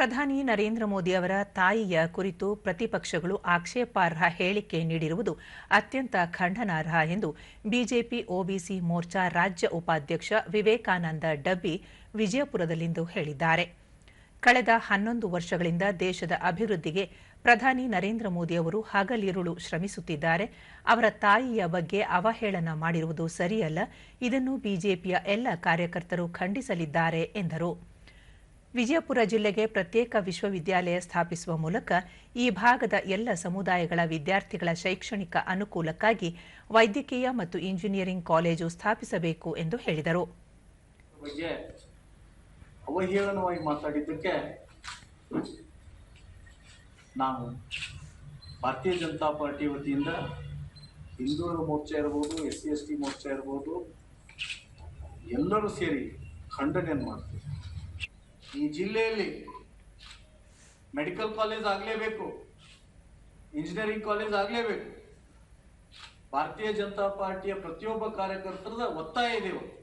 ಪ್ರಧಾನಿ ನರೇಂದ್ರ ಮೋದಿ ಅವರ ತಾಯಿಯ ಕುರಿತು ಪ್ರತಿಪಕ್ಷಗಳು ಆಕ್ಷೇಪಾರ್ಹ ಹೇಳಿಕೆ ನೀಡಿರುವುದು ಅತ್ಯಂತ ಖಂಡನಾರ್ಹ ಎಂದು ಬಿಜೆಪಿ, ಒಬಿಸಿ ಮೋರ್ಚಾ ರಾಜ್ಯ ಉಪಾಧ್ಯಕ್ಷ ವಿವೇಕಾನಂದ ಡಬ್ಬಿ ವಿಜಯಪುರದಲ್ಲಿಂದು ಹೇಳಿದ್ದಾರೆ. ಕಳೆದ ಹನ್ನೊಂದು ವರ್ಷಗಳಿಂದ ದೇಶದ ಅಭಿವೃದ್ಧಿಗೆ ಪ್ರಧಾನಿ ನರೇಂದ್ರ ಮೋದಿ ಅವರು ಹಗಲಿರುಳು ಶ್ರಮಿಸುತ್ತಿದ್ದಾರೆ. ಅವರ ತಾಯಿಯ ಬಗ್ಗೆ ಅವಹೇಳನ ಮಾಡಿರುವುದು ಸರಿಯಲ್ಲ. ಇದನ್ನು ಬಿಜೆಪಿಯ ಎಲ್ಲ ಕಾರ್ಯಕರ್ತರು ಖಂಡಿಸಲಿದ್ದಾರೆ ಎಂದರು. ವಿಜಯಪುರ ಜಿಲ್ಲೆಗೆ ಪ್ರತ್ಯೇಕ ವಿಶ್ವವಿದ್ಯಾಲಯ ಸ್ಥಾಪಿಸುವ ಮೂಲಕ ಈ ಭಾಗದ ಎಲ್ಲ ಸಮುದಾಯಗಳ ವಿದ್ಯಾರ್ಥಿಗಳ ಶೈಕ್ಷಣಿಕ ಅನುಕೂಲಕ್ಕಾಗಿ ವೈದ್ಯಕೀಯ ಮತ್ತು ಇಂಜಿನಿಯರಿಂಗ್ ಕಾಲೇಜು ಸ್ಥಾಪಿಸಬೇಕು ಎಂದು ಹೇಳಿದರು. ಅವಹೇಳನವಾಗಿ ಮಾತಾಡಿದ್ದಕ್ಕೆ ನಾವು ಭಾರತೀಯ ಜನತಾ ಪಾರ್ಟಿ ವತಿಯಿಂದ ಹಿಂದುಳಿದ ಮೋರ್ಚಾ ಇರ್ಬೋದು ಎಸ್ ಸಿ ಎಸ್ ಟಿ ಮೋರ್ಚಾ ಇರ್ಬೋದು, ಎಲ್ಲರೂ ಸೇರಿ ಖಂಡನೆಯನ್ನು ಮಾಡ್ತೀವಿ. ಈ ಜಿಲ್ಲೆಯಲ್ಲಿ ಮೆಡಿಕಲ್ ಕಾಲೇಜ್ ಆಗಲೇಬೇಕು, ಇಂಜಿನಿಯರಿಂಗ್ ಕಾಲೇಜ್ ಆಗಲೇಬೇಕು ಭಾರತೀಯ ಜನತಾ ಪಾರ್ಟಿಯ ಪ್ರತಿಯೊಬ್ಬ ಕಾರ್ಯಕರ್ತರದ ಒತ್ತಾಯ ಇದೆ ಇವತ್ತು.